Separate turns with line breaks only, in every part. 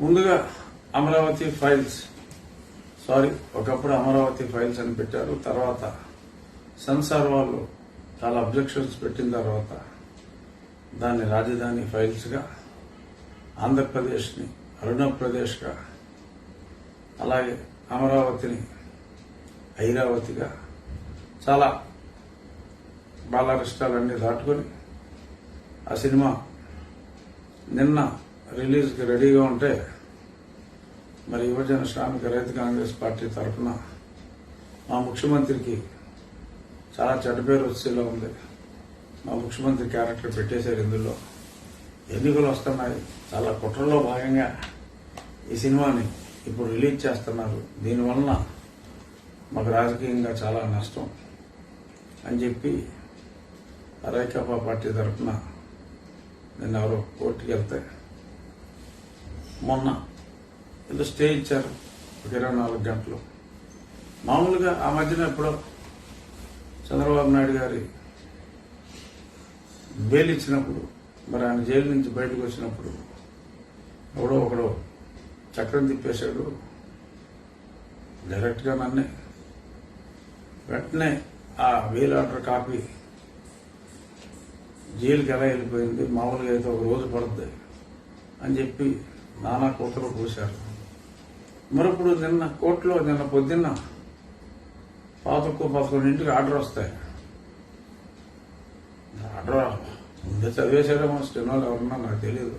ముందుగా Amaravati files sorry ఒకప్పుడు Amaravati files అని పెట్టారు తర్వాత సెన్సార్ వాళ్ళు చాలా అబ్జెక్షన్స్ పెట్టిన తర్వాత దాన్ని రాజధాని ఫైల్స్గా ఆంధ్రప్రదేశ్ని అరుణప్రదేశ్గా అలాగే అమరావతిని ఐరావతిగా చాలా బాలారిష్టాలన్నీ దాటుకొని ఆ సినిమా నిన్న రిలీజ్కి రెడీగా ఉంటే మరి యువజన శ్రామిక రైతు కాంగ్రెస్ పార్టీ తరఫున మా ముఖ్యమంత్రికి చాలా చెడ్డ పేరు వచ్చేలా ఉంది. మా ముఖ్యమంత్రి క్యారెక్టర్ పెట్టేశారు ఇందులో. ఎన్నికలు వస్తున్నాయి. చాలా కుట్రలో భాగంగా ఈ సినిమాని ఇప్పుడు రిలీజ్ చేస్తున్నారు. దీనివలన మాకు రాజకీయంగా చాలా నష్టం అని చెప్పి రైకాపా పార్టీ తరఫున నిన్న ఎవరో కోర్టుకి వెళ్తే మొన్న ఏదో స్టే ఇచ్చారు ఒక ఇరవై నాలుగు గంటలు. మామూలుగా ఆ మధ్యన ఎప్పుడో చంద్రబాబు నాయుడు గారి బెయిల్ ఇచ్చినప్పుడు మరి ఆయన జైలు నుంచి బయటకు వచ్చినప్పుడు ఎవడో ఒకడు చక్రం తిప్పేశాడు. డైరెక్ట్గా నన్నే వెంటనే ఆ బెయిల్ ఆర్డర్ కాపీ జైలుకి ఎలా వెళ్ళిపోయింది మామూలుగా అయితే ఒక రోజు పడుతుంది అని చెప్పి నానా కూతురు కూశారు మరప్పుడు నిన్న కోర్టులో నిన్న పొద్దున్న పాతకు పదకొండింటికి ఆర్డర్ వస్తాయి. ఆర్డర్ ముందే చదివేశారేమో స్టెనోలు ఎవరన్నా నాకు తెలియదు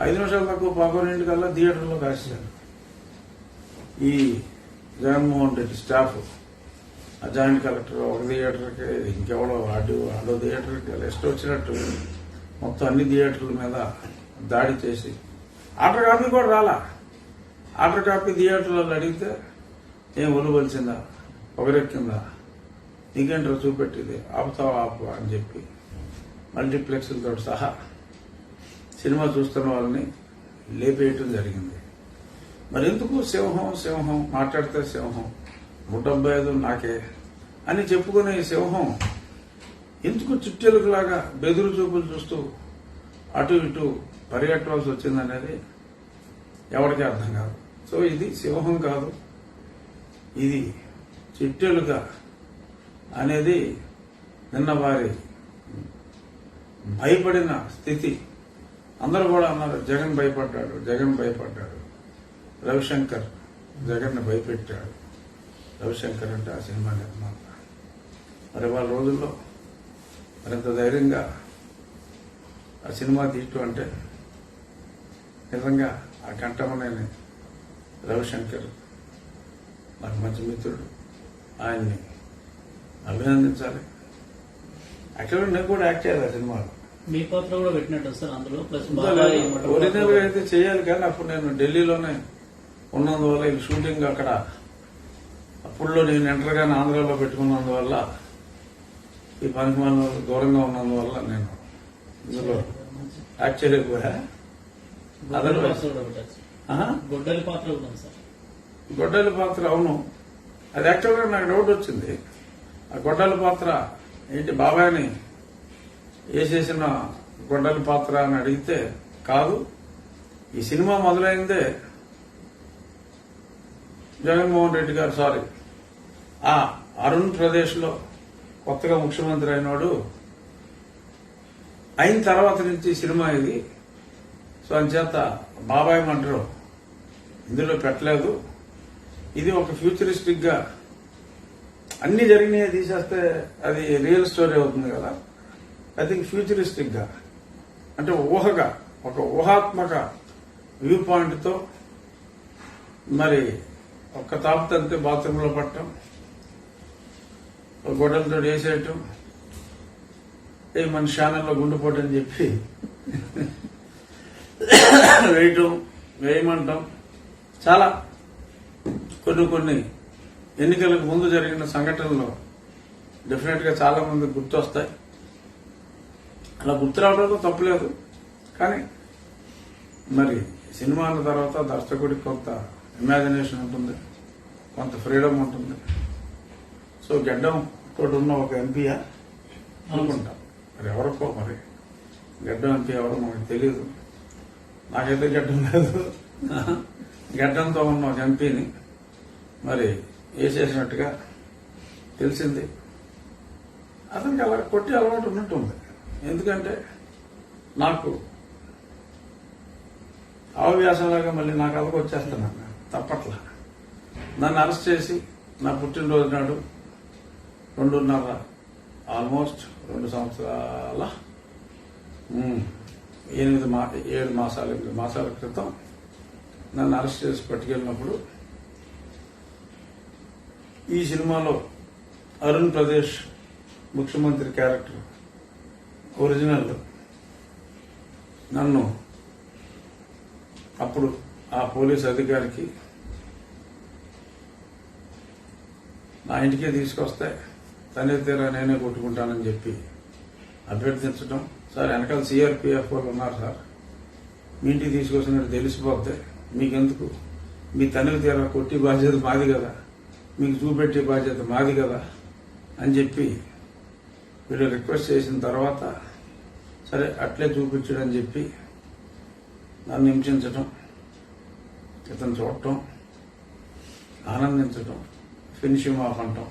ఐదు నిమిషాలు తక్కువ పదకొండింటికల్లా థియేటర్లో కాశారు ఈ జగన్మోహన్ రెడ్డి స్టాఫ్ ఆ జాయింట్ కలెక్టర్ ఒక థియేటర్కి ఇంకెవడో అటు ఆడో థియేటర్కి లిస్ట్ వచ్చినట్టు మొత్తం అన్ని థియేటర్ల మీద దాడి చేసి. ఆర్డర్ కాపీ కూడా రాలా. ఆర్డర్ కాపీ థియేటర్లో అడిగితే ఏం ఒలువలసిందా పొగరెక్కిందా నీకేంటో చూపెట్టింది? ఆపుతావా ఆపు అని చెప్పి మల్టీప్లెక్స్లతో సహా సినిమా చూస్తున్న వాళ్ళని లేపేయటం జరిగింది. మరి ఎందుకు సింహం సింహం? మాట్లాడితే సింహం. నూట డెబ్బై ఐదు నాకే. అని చెప్పుకునే ఈ సింహం ఎందుకు చుట్టెలుగులాగా బెదురు చూపులు చూస్తూ అటు ఇటు పరిగెట్టవలసి వచ్చిందనేది ఎవరికీ అర్థం కాదు. సో ఇది సింహం కాదు. ఇది చిట్టెలుగా అనేది నిన్న వారి భయపడిన స్థితి. అందరూ కూడా అన్నారు జగన్ భయపడ్డాడు జగన్ భయపడ్డాడు. రవిశంకర్ జగన్ భయపెట్టాడు. రవిశంకర్ అంటే ఆ సినిమా నిర్మాత. మరి వాళ్ళ రోజుల్లో మరింత ధైర్యంగా ఆ సినిమా తీయటం అంటే నిజంగా ఆ కంఠమనేని రవిశంకర్ నాకు మంచి మిత్రుడు ఆయన్ని అభినందించాలి. యాక్చువల్గా నేను కూడా యాక్ట్ చేయాలి ఆ సినిమాలో.
మీ పాత్ర కూడా పెట్టినట్టు సార్ అందులో? ప్లస్
ఒరిజినల్గా అయితే చేయాలి కానీ అప్పుడు నేను ఢిల్లీలోనే ఉన్నందువల్ల ఈ షూటింగ్ అక్కడ అప్పుడులో నేను ఎంటర్గానే ఆంధ్రాలో పెట్టుకున్నందువల్ల ఈ పనికి మనం దూరంగా ఉన్నందువల్ల నేను ఇందులో యాక్ట్ చేయలేకపోయా?
గొడ్డలి పాత్ర. గొడ్డలి పాత్ర
అవును. అది యాక్చువల్గా నాకు డౌట్ వచ్చింది. ఆ గొడ్డలి పాత్ర ఏంటి బాబాయ్ని వేసేసిన గొడ్డలి పాత్ర అని అడిగితే కాదు ఈ సినిమా మొదలైందే జగన్మోహన్ రెడ్డి గారు సారీ ఆ అరుణ్ ప్రదేశ్లో కొత్తగా ముఖ్యమంత్రి అయినాడు అయిన తర్వాత నుంచి ఈ సినిమా ఇది. సో అంచేత బాబాయ్ మంటరు ఇందులో పెట్టలేదు. ఇది ఒక ఫ్యూచరిస్టిక్గా అన్ని జరిగినాయి తీసేస్తే అది రియల్ స్టోరీ అవుతుంది కదా. ఐ థింక్ ఫ్యూచరిస్టిక్గా అంటే ఊహగా ఒక ఊహాత్మక వ్యూ పాయింట్తో మరి ఒక్క తాపుతంతే బాత్రూంలో పట్టడం ఒక గొడ్డలతో వేసేయటం ఏ మన ఛానల్లో గుండెపోటని చెప్పి వేయటం వేయమంటాం. చాలా కొన్ని కొన్ని ఎన్నికలకు ముందు జరిగిన సంఘటనలు డెఫినెట్గా చాలా మంది గుర్తొస్తాయి. అలా గుర్తు రావడంతో తప్పులేదు కానీ మరి సినిమా అన్న తర్వాత దర్శకుడికి కొంత ఇమాజినేషన్ ఉంటుంది. కొంత ఫ్రీడమ్ ఉంటుంది. సో గడ్డం తోటి ఉన్న ఒక ఎంపీయా అనుకుంటా. మరి ఎవరికో మరి గడ్డం ఎంపీ ఎవరో మనకు తెలియదు నాకైతే గడ్డం లేదు గడ్డంతో ఉన్న ఒక ఎంపీని మరి వేసేసినట్టుగా తెలిసింది. అతనికి అలా కొట్టి అలవాటు ఉన్నట్టుంది. ఎందుకంటే నాకు అవవ్యాసంలాగా మళ్ళీ నాకు అలవాటు వచ్చేస్తున్నాను తప్పట్లా. నన్ను అరెస్ట్ చేసి నా పుట్టినరోజు నాడు రెండున్నర ఆల్మోస్ట్ రెండు సంవత్సరాల ఎనిమిది మా ఏడు మాసాల ఎనిమిది మాసాల క్రితం నన్ను అరెస్ట్ చేసి పట్టుకెళ్ళినప్పుడు ఈ సినిమాలో అరుణ్ ప్రదేశ్ ముఖ్యమంత్రి క్యారెక్టర్ ఒరిజినల్ నన్ను అప్పుడు ఆ పోలీస్ అధికారికి నా ఇంటికే తీసుకొస్తే తనే తీరా నేనే కొట్టుకుంటానని చెప్పి అభ్యర్థించడం సార్ వెనకాల సిఆర్పిఎఫ్ వాళ్ళు ఉన్నారు సార్. మీ ఇంటికి తీసుకొచ్చినట్టు తెలిసిపోతే మీకెందుకు? మీ తనివి తీరా కొట్టి బాధ్యత మాది కదా. మీకు చూపెట్టే బాధ్యత మాది కదా అని చెప్పి వీళ్ళు రిక్వెస్ట్ చేసిన తర్వాత సరే అట్లే చూపించడని చెప్పి నన్ను హింసించటం ఇతను చూడటం ఆనందించటం ఫినిషింగ్ ఆఫ్ అంటాం.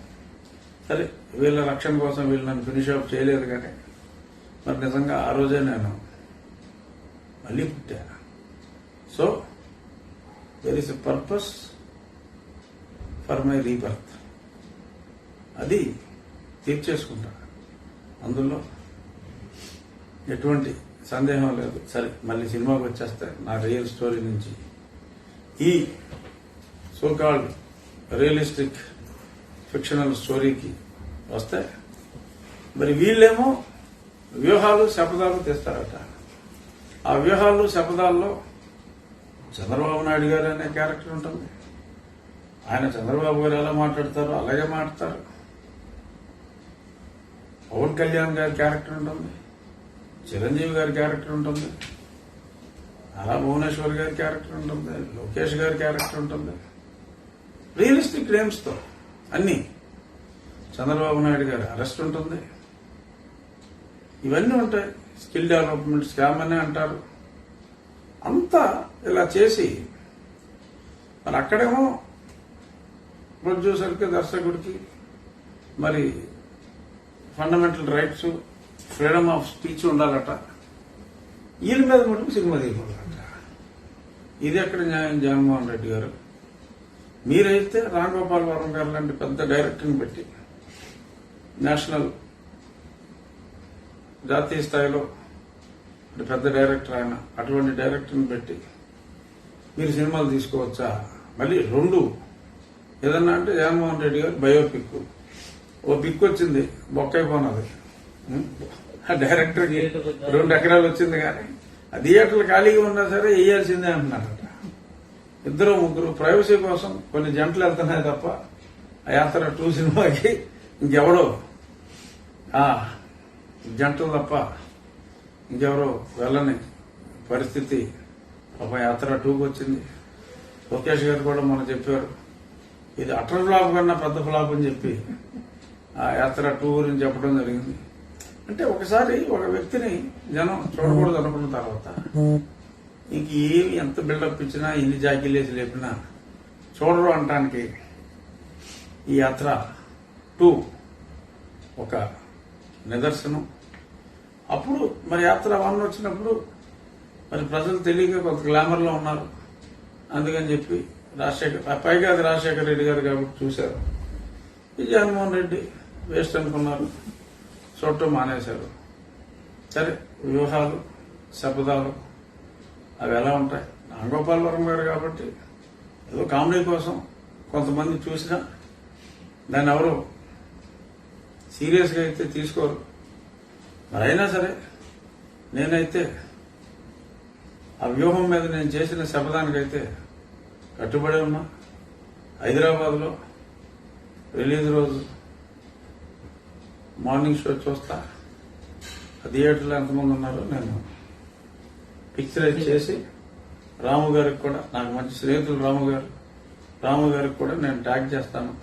సరే వీళ్ళ రక్షణ కోసం వీళ్ళు నన్ను ఫినిష్ ఆఫ్ చేయలేదు కానీ మరి నిజంగా ఆ రోజే నేను మళ్ళీ పుట్టాను. So there is a purpose for my rebirth అది తీర్చేసుకుంటా. అందులో ఎటువంటి సందేహం లేదు. సరే మళ్ళీ సినిమాకి వచ్చేస్తే నా రియల్ స్టోరీ నుంచి. ఈ సోకాల్డ్ రియలిస్టిక్ ఫిక్షనల్ స్టోరీకి వస్తే మరి వీళ్ళేమో వ్యూహాలు శపథాలు తెస్తారట. ఆ వ్యూహాలు శపథాల్లో చంద్రబాబు నాయుడు గారు అనే క్యారెక్టర్ ఉంటుంది. ఆయన చంద్రబాబు గారు ఎలా మాట్లాడతారో అలాగే మాట్లాడతారు. పవన్ కళ్యాణ్ గారి క్యారెక్టర్ ఉంటుంది. చిరంజీవి గారి క్యారెక్టర్ ఉంటుంది. అలా భువనేశ్వర్ గారి క్యారెక్టర్ ఉంటుంది. లోకేష్ గారి క్యారెక్టర్ ఉంటుంది. రియలిస్టిక్ నేమ్స్ అన్నీ అన్ని. చంద్రబాబు నాయుడు గారి అరెస్ట్ ఉంటుంది. ఇవన్నీ ఉంటాయి. స్కిల్ డెవలప్మెంట్ స్కామ్ అనే అంటారు. అంతా ఇలా చేసి మరి అక్కడేమో ప్రొడ్యూసర్కి దర్శకుడికి మరి fundamental rights freedom of speech ఉండాలట. వీళ్ళ మీద మటుకు సినిమా తీయకూడదట. ఇది ఎక్కడ న్యాయం? జగన్మోహన్ రెడ్డి గారు. మీరైతే రామ్ గోపాల్ గారు లాంటి పెద్ద డైరెక్టర్ని పెట్టి నేషనల్ జాతీయ స్థాయిలో పెద్ద డైరెక్టర్ ఆయన అటువంటి డైరెక్టర్ని పెట్టి మీరు సినిమాలు తీసుకోవచ్చా? మళ్ళీ రెండు. ఏదన్నా అంటే జగన్మోహన్ రెడ్డి గారు బయోపిక్. ఓ పిక్ వచ్చింది బొక్కైపోనది. ఆ డైరెక్టర్కి రెండు ఎకరాలు వచ్చింది కానీ ఆ థియేటర్లు ఖాళీగా ఉన్నా సరే వేయాల్సిందే అంటున్నారట ఇద్దరు ముగ్గురు ప్రైవసీ కోసం కొన్ని జంటలు వెళ్తున్నాయి తప్ప ఆ యాత్ర టూ సినిమాకి ఇంకెవడో. జంటలు తప్ప ఇంకెవరో వెళ్ళని పరిస్థితి. ఒక యాత్ర టూకి వచ్చింది. లోకేష్ గారు కూడా మనం చెప్పారు. ఇది అటర్ ఫ్లాప్ కన్నా పెద్ద ఫ్లాప్ అని చెప్పి ఆ యాత్ర టూ గురించి చెప్పడం జరిగింది. అంటే ఒకసారి ఒక వ్యక్తిని జనం చూడకూడదు అనుకున్న తర్వాత ఇంక ఏమి ఎంత బిల్డప్ ఇచ్చినా ఎన్ని జాకీలేసి లేపినా చూడరు అనటానికి ఈ యాత్ర టూ ఒక నిదర్శనం. అప్పుడు మరి యాత్ర వాహనం వచ్చినప్పుడు మరి ప్రజలు తెలియక కొంత గ్లామర్లో ఉన్నారు. అందుకని చెప్పి రాజశేఖర్ పైగా అది రాజశేఖర రెడ్డి గారు కాబట్టి చూశారు. జగన్మోహన్ రెడ్డి వేస్ట్ అనుకున్నారు. చూడటం మానేశారు. సరే వ్యూహాలు శపథాలు అవి ఎలా ఉంటాయి? నాగోపాల్ గారు కాబట్టి ఏదో కామెడీ కోసం కొంతమంది చూసినా దాన్ని ఎవరు సీరియస్గా అయితే తీసుకోరు. మరి అయినా సరే నేనైతే ఆ వ్యూహం మీద నేను చేసిన శపథానికైతే కట్టుబడి ఉన్నా. హైదరాబాద్లో రిలీజ్ రోజు మార్నింగ్ షో చూస్తా. ఆ థియేటర్లో ఎంతమంది ఉన్నారో నేను పిక్చరైజ్ చేసి రాము గారికి కూడా నాకు మంచి స్నేహితులు రాము గారు. రాము గారికి కూడా నేను ట్యాగ్ చేస్తాను.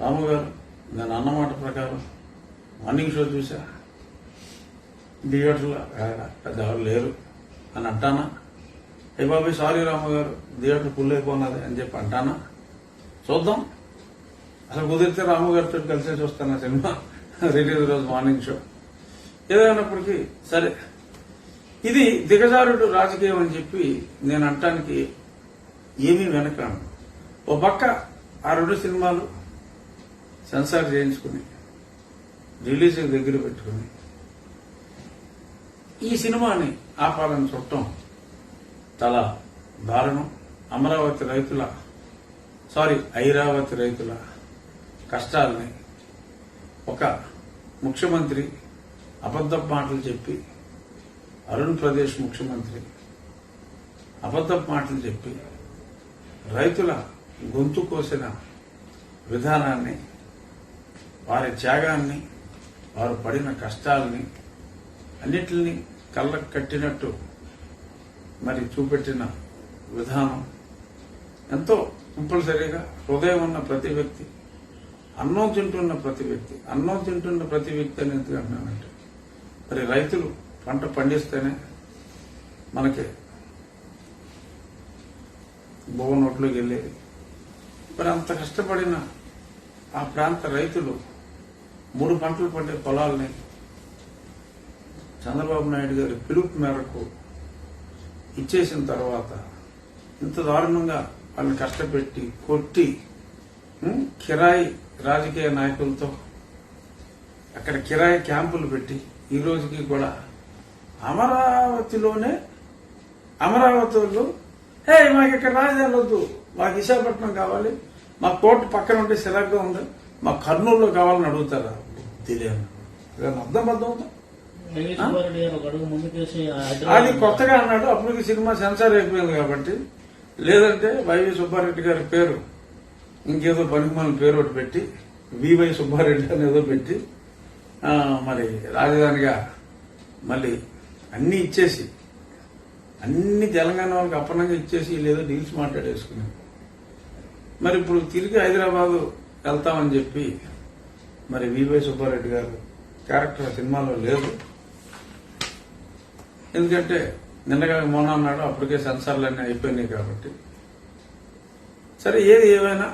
రాము గారు నేను అన్నమాట ప్రకారం మార్నింగ్ షో చూసా. థియేటర్లో "ఆ, పెద్ద ఎవరు లేరు అని అంటానా? ఏ బాబు సారీ రామగారు థియేటర్ ఫుల్ అయిపోన్నది అని చెప్పి అంటానా? చూద్దాం. అసలు కుదిరితే రామగారితో కలిసే చూస్తాను ఆ సినిమా. రిలీజ్ రోజు మార్నింగ్ షో. ఏదైనప్పటికీ సరే. ఇది దిగజారుడు రాజకీయం అని చెప్పి నేను అంటానికి ఏమీ వెనకాను. ఓ పక్క ఆ రెండు సినిమాలు సెన్సార్ చేయించుకుని రిలీజ్ దగ్గర పెట్టుకుని ఈ సినిమాని ఆపాలని చూడటం చాలా దారుణం. అమరావతి రైతుల సారీ ఐరావతి రైతుల కష్టాలని ఒక ముఖ్యమంత్రి అబద్ధపు మాటలు చెప్పి అరుణ్ ప్రదేశ్ ముఖ్యమంత్రి అబద్ధపు మాటలు చెప్పి రైతుల గొంతు కోసిన విధానాన్ని వారి త్యాగాన్ని వారు పడిన కష్టాలని అన్నిటిని కళ్ళకు కట్టినట్టు మరి చూపెట్టిన విధానం ఎంతో కంపల్సరీగా హృదయం ఉన్న ప్రతి వ్యక్తి అన్నం తింటున్న ప్రతి వ్యక్తి అన్నం తింటున్న ప్రతి వ్యక్తి అని ఎందుకు అంటున్నానంటే మరి రైతులు పంట పండిస్తేనే మనకి బొవ్వ నోట్లోకి వెళ్ళేది మరి అంత కష్టపడిన ఆ ప్రాంత రైతులు మూడు పంటలు పండే పొలాలని చంద్రబాబు నాయుడు గారి పిలుపు మేరకు ఇచ్చేసిన తర్వాత ఇంత దారుణంగా వాళ్ళని కష్టపెట్టి కొట్టి కిరాయి రాజకీయ నాయకులతో అక్కడ కిరాయి క్యాంపులు పెట్టి ఈ రోజుకి కూడా అమరావతిలోనే అమరావతి వాళ్ళు హే మాకు ఇక్కడ రాజధాని వద్దు మాకు విశాఖపట్నం కావాలి మా కోర్టు పక్కన ఉంటే సిరాగ్గా ఉంది మా కర్నూలులో కావాలని అడుగుతారా? తెలియదు. అర్థం అర్థం
అవుతాం
అది కొత్తగా అన్నాడు అప్పటికి సినిమా సెన్సార్ అయిపోయింది కాబట్టి. లేదంటే వైవి సుబ్బారెడ్డి గారి పేరు ఇంకేదో పనికిమాల పేరు ఒకటి పెట్టి వివై సుబ్బారెడ్డి అని ఏదో పెట్టి మరి రాజధానిగా మళ్ళీ అన్ని ఇచ్చేసి అన్ని తెలంగాణ వాళ్ళకి అప్పనంగా ఇచ్చేసి లేదో డీల్స్ మాట్లాడేసుకున్నాం మరి ఇప్పుడు తిరిగి హైదరాబాద్ వెళ్తామని చెప్పి మరి వివై సుబ్బారెడ్డి గారు క్యారెక్టర్ సినిమాలో లేదు. ఎందుకంటే నిన్నగా మొన్న అన్నాడు అప్పటికే సెన్సార్లు అన్నీ అయిపోయినాయి కాబట్టి. సరే ఏది ఏమైనా